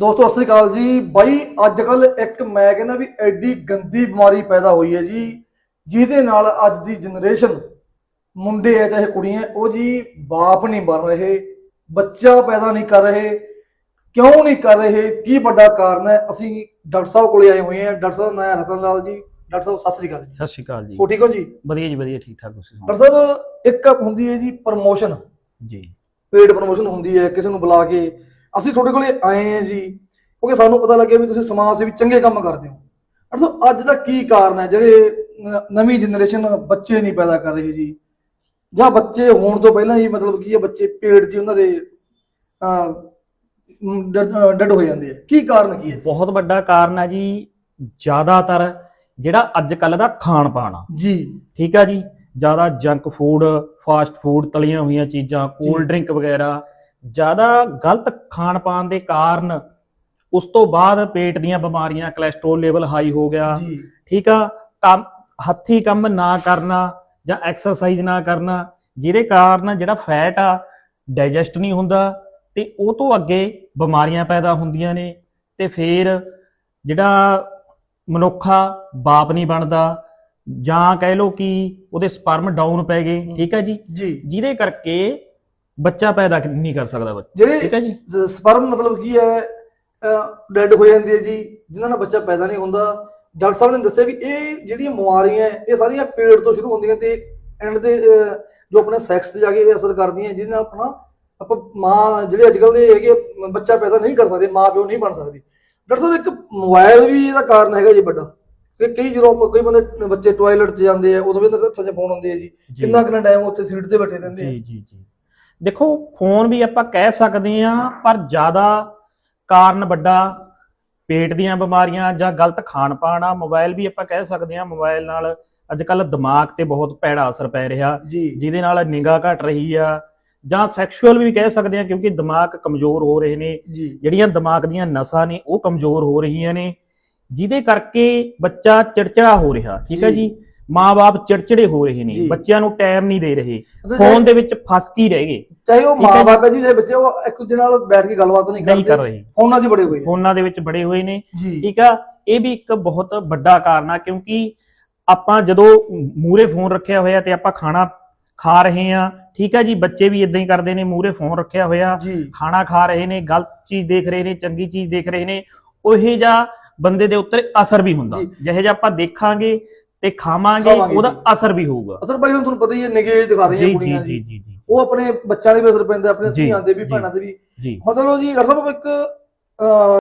ਦੋਸਤੋ ਸਤਿ ਸ੍ਰੀ ਅਕਾਲ ਜੀ। ਬਾਈ ਅੱਜ ਕੱਲ ਇੱਕ ਮੈਂ ਕਹਿੰਦਾ ਵੀ ਐਡੀ ਗੰਦੀ ਬਿਮਾਰੀ ਪੈਦਾ ਹੋਈ ਹੈ ਜੀ ਜਿਹਦੇ ਨਾਲ ਅੱਜ ਦੀ ਜਨਰੇਸ਼ਨ ਮੁੰਡੇ ਹੈ ਚਾਹੇ ਕੁੜੀਆਂ ਉਹ ਜੀ ਬਾਪ ਨਹੀਂ ਬਣ ਰਹੇ ਬੱਚਾ ਪੈਦਾ ਨਹੀਂ ਕਰ ਰਹੇ ਕਿਉਂ ਨਹੀਂ ਕਰ ਰਹੇ ਕੀ ਵੱਡਾ ਕਾਰਨ ਹੈ? ਅਸੀਂ ਡਾਕਟਰ ਸਾਹਿਬ ਕੋਲੇ ਆਏ ਹੋਏ ਹਾਂ। ਡਾਕਟਰ ਸਾਹਿਬ ਦਾ ਨਾਮ ਰਤਨ ਲਾਲ ਜੀ। ਡਾਕਟਰ ਸਾਹਿਬ ਸਤਿ ਸ੍ਰੀ ਅਕਾਲ ਜੀ। ਸਤਿ ਸ਼੍ਰੀ ਅਕਾਲ ਜੀ। ਹੋ ਠੀਕ ਹੋ ਜੀ? ਵਧੀਆ ਜੀ ਵਧੀਆ ਠੀਕ ਠਾਕ ਤੁਸੀਂ ਡਾਕਟਰ ਸਾਹਿਬ ਇੱਕ ਹੁੰਦੀ ਹੈ ਜੀ ਪ੍ਰਮੋਸ਼ਨ। ਜੀ। ਪੇਡ ਪ੍ਰਮੋਸ਼ਨ ਹੁੰਦੀ ਹੈ ਕਿਸੇ ਨੂੰ ਬੁਲਾ ਕੇ। ਅਸੀਂ ਤੁਹਾਡੇ ਕੋਲੇ ਆਏ ਹਾਂ ਜੀ ਕਿਉਂਕਿ ਸਾਨੂੰ ਪਤਾ ਲੱਗਿਆ ਵੀ ਤੁਸੀਂ ਸਮਾਜ ਸੇਵੀ ਚੰਗੇ ਕੰਮ ਕਰਦੇ ਹੋ। ਡਾਕਟਰ ਸਾਹਿਬ ਅੱਜ ਦਾ ਕੀ ਕਾਰਨ ਹੈ? ਜਿਹੜੇ ਨਵੀਂ ਜਨਰੇਸ਼ਨ ਬੱਚੇ ਨਹੀਂ ਪੈਦਾ ਕਰ ਰਹੀ ਜੀ। ਜਾਂ ਬੱਚੇ ਹੋਣ ਤੋਂ ਪਹਿਲਾਂ ਹੀ ਮਤਲਬ ਕੀ ਹੈ ਬੱਚੇ ਪੇਟ 'ਚ ਉਹਨਾਂ ਦੇ ਡੈਡ ਹੋ ਜਾਂਦੇ ਆ। ਕੀ ਕਾਰਨ ਕੀ ਹੈ? ਬਹੁਤ ਵੱਡਾ ਕਾਰਨ ਹੈ ਜੀ ਜ਼ਿਆਦਾਤਰ ਜਿਹੜਾ ਅੱਜ ਕੱਲ ਦਾ ਖਾਣ ਪਾਣ ਆ ਜੀ। ਠੀਕ ਆ ਜੀ ਜ਼ਿਆਦਾ ਜੰਕ ਫੂਡ ਫਾਸਟ ਫੂਡ ਤਲੀਆਂ ਹੋਈਆਂ ਚੀਜ਼ਾਂ। ਕੋਲਡ ਡਰਿੰਕ ਵਗੈਰਾ ਜ਼ਿਆਦਾ ਗਲਤ ਖਾਣ ਪਾਣ ਦੇ ਕਾਰਨ ਉਸ ਤੋਂ ਬਾਅਦ ਪੇਟ ਦੀਆਂ ਬਿਮਾਰੀਆਂ ਕੋਲੇਸਟ੍ਰੋਲ ਲੈਵਲ ਹਾਈ ਹੋ ਗਿਆ। ਠੀਕ ਆ? ਕੰਮ ਹੱਥੀ ਕੰਮ ਨਾ ਕਰਨਾ ਜਾਂ ਐਕਸਰਸਾਈਜ਼ ਨਾ ਕਰਨਾ ਜਿਹਦੇ ਕਾਰਨ ਜਿਹੜਾ ਫੈਟ ਆ ਡਾਈਜੈਸਟ ਨਹੀਂ ਹੁੰਦਾ ਤੇ ਉਹ ਤੋਂ ਅੱਗੇ ਬਿਮਾਰੀਆਂ ਪੈਦਾ ਹੁੰਦੀਆਂ ਨੇ ਤੇ ਫਿਰ ਜਿਹੜਾ ਮਨੁੱਖਾ ਬਾਪ ਨਹੀਂ ਬਣਦਾ ਜਾਂ ਕਹਿ ਲਓ ਕਿ ਉਹਦੇ ਸਪਰਮ ਡਾਊਨ ਪੈ ਗਏ। ਠੀਕ ਹੈ ਜੀ। ਜਿਹਦੇ ਕਰਕੇ ਬੱਚਾ ਪੈਦਾ ਨਹੀਂ ਕਰ ਸਕਦਾ ਬੱਚਾ। ਠੀਕ ਹੈ ਜੀ? ਸਪਰਮ ਮਤਲਬ ਕੀ ਹੈ ਡੈਡ ਹੋ ਜਾਂਦੀ ਹੈ ਜੀ ਜਿਨ੍ਹਾਂ ਨਾਲ ਬੱਚਾ ਪੈਦਾ ਨਹੀਂ ਹੁੰਦਾ। ਡਾਕਟਰ ਸਾਹਿਬ ਨੇ ਦੱਸਿਆ ਵੀ ਇਹ ਜਿਹੜੀਆਂ ਬਿਮਾਰੀਆਂ ਇਹ ਸਾਰੀਆਂ ਪੇਟ ਤੋਂ ਸ਼ੁਰੂ ਹੁੰਦੀਆਂ ਤੇ ਐਂਡ ਦੇ ਜੋ ਆਪਣੇ ਸੈਕਸ ਤੇ ਜਾ ਕੇ ਇਹ ਅਸਰ ਕਰਦੀਆਂ ਜਿਹਦੇ ਨਾਲ ਆਪਣਾ ਆਪਾਂ ਮਾਂ ਜਿਹੜੇ ਅੱਜ ਕੱਲ ਦੇ ਹੈਗੇ ਬੱਚਾ ਪੈਦਾ ਨਹੀਂ ਕਰ ਸਕਦੇ ਮਾਂ ਪਿਓ ਨਹੀਂ ਬਣ ਸਕਦੇ। ਡਾਕਟਰ ਸਾਹਿਬ ਇੱਕ ਮੋਬਾਈਲ ਵੀ ਇਹਦਾ ਕਾਰਨ ਹੈਗਾ ਜੀ ਵੱਡਾ। ਕਿ ਕਈ ਜਦੋਂ ਕਈ ਬੰਦੇ ਬੱਚੇ ਟਾਇਲਟ 'ਚ ਜਾਂਦੇ ਆ ਉਦੋਂ ਵੀ ਉਹਨਾਂ ਦੇ ਹੱਥਾਂ 'ਚ ਫੋਨ ਹੁੰਦੇ ਆ ਜੀ। ਜੀ। ਕਿੰਨਾ ਕਿੰਨਾ ਟਾਈਮ ਉੱਥੇ ਸੀਟ ਤੇ ਬੈਠੇ ਰਹਿੰਦੇ ਆ। ਜੀ ਜੀ ਜੀ। ਦੇਖੋ ਫੋਨ ਵੀ ਆਪਾਂ ਕਹਿ ਸਕਦੇ ਆ ਪਰ ਜ਼ਿਆਦਾ ਕਾਰਨ ਵੱਡਾ ਪੇਟ ਦੀਆਂ ਬਿਮਾਰੀਆਂ ਜਾਂ ਗਲਤ ਖਾਣ ਪਾਣ ਆ ਮੋਬਾਈਲ ਵੀ ਆਪਾਂ ਕਹਿ ਸਕਦੇ ਆ ਮੋਬਾਈਲ ਨਾਲ ਅੱਜ ਕੱਲ ਦਿਮਾਗ ਤੇ ਬਹੁਤ ਭੈੜਾ ਅਸਰ ਪੈ ਰਿਹਾ। ਜਿਹਦੇ ਨਾਲ ਨਿਗਾਹ ਘਟ ਰਹੀ ਆ ਜਾਂ ਸੈਕਸ਼ੂਅਲ ਵੀ ਕਹਿ ਸਕਦੇ ਆ ਕਿਉਂਕਿ ਦਿਮਾਗ ਕਮਜ਼ੋਰ ਹੋ ਰਹੇ ਨੇ। ਜਿਹੜੀਆਂ ਦਿਮਾਗ ਦੀਆਂ ਨਸਾਂ ਨੇ ਉਹ ਕਮਜ਼ੋਰ ਹੋ ਰਹੀਆਂ ਨੇ ਜਿਹਦੇ ਕਰਕੇ ਬੱਚਾ ਚਿੜਚਿੜਾ ਹੋ ਰਿਹਾ ਠੀਕ ਹੈ ਜੀ। ਜੀ ਮਾਪੇ ਚਿੜਚਿੜੇ ਹੋ ਰਹੇ ਨੇ ਜੀ। ਬੱਚਿਆਂ ਨੂੰ ਟਾਈਮ ਨਹੀਂ ਦੇ ਰਹੇ ਫੋਨ ਦੇ ਵਿੱਚ ਫਸ ਕੇ ਹੀ ਰਹਿ ਗਏ ਚਾਹੇ ਉਹ ਠੀਕ ਹੈ ਮਾਂ ਜੀ। ਜੀ ਚਾਹੇ ਬੱਚੇ ਉਹ ਇੱਕ ਦੂਜੇ ਨਾਲ ਬੈਠ ਕੇ ਗੱਲਬਾਤ ਨਹੀਂ ਨਹੀਂ ਕਰ ਕਰਦੇ ਰਹੇ ਫੋਨਾਂ 'ਚ ਬੜੇ ਹੋਏ ਆ। ਫੋਨਾਂ ਦੇ ਵਿੱਚ ਬੜੇ ਹੋਏ ਨੇ ਜੀ ਠੀਕ ਆ ਇਹ ਵੀ ਇੱਕ ਬਹੁਤ ਵੱਡਾ ਕਾਰਨ ਆ ਕਿਉਂਕਿ ਆਪਾਂ ਜਦੋਂ ਮੂਰੇ ਫੋਨ ਰੱਖਿਆ ਹੋਇਆ ਤੇ ਆਪਾਂ ਖਾਣਾ ਖਾ ਰਹੇ ਆ ਠੀਕ ਆ ਜੀ ਬੱਚੇ ਵੀ ਇਦਾਂ ਹੀ ਕਰਦੇ ਨੇ ਮੂਰੇ ਫੋਨ ਰੱਖਿਆ ਹੋਇਆ ਜੀ ਖਾਣਾ ਖਾ ਰਹੇ ਨੇ ਗਲਤ ਚੀਜ਼ ਦੇਖ ਰਹੇ ਨੇ ਚੰਗੀ ਚੀਜ਼ ਦੇਖ ਰਹੇ ਨੇ ਉਹੇ ਜਿਹਾ ਬੰਦੇ ਦੇ ਉੱਤੇ ਅਸਰ ਵੀ ਹੁੰਦਾ ਜੀ। ਜਿਹੇ ਜਿਹਾ ਆਪਾਂ ਦੇਖਾਂਗੇ ਤੇ ਖਾਵਾਂਗੇ ਖਾਵਾਂਗੇ ਉਹਦਾ ਜੀ। ਅਸਰ ਵੀ ਹੋਊਗਾ ਅਸਰ ਭਾਈ ਹੁਣ ਤੁਹਾਨੂੰ ਪਤਾ ਹੀ ਹੈ ਨਿਗੇਜ ਦਿਖਾ ਰਹੀਆਂ ਜੀ ਜੀ ਕੁੜੀਆਂ ਜੀ ਜੀ ਜੀ ਜੀ ਉਹ ਆਪਣੇ ਬੱਚਿਆਂ ਦੇ ਵੀ ਅਸਰ ਪੈਂਦਾ ਆਪਣੇ ਜੀ, ਧੀਆਂ ਦੇ ਵੀ ਜੀ। ਭੈਣਾਂ ਦੇ ਵੀ ਜੀ ਮਤਲਬ ਜੀ ਡਾਕਟਰ ਸਾਹਿਬ ਇੱਕ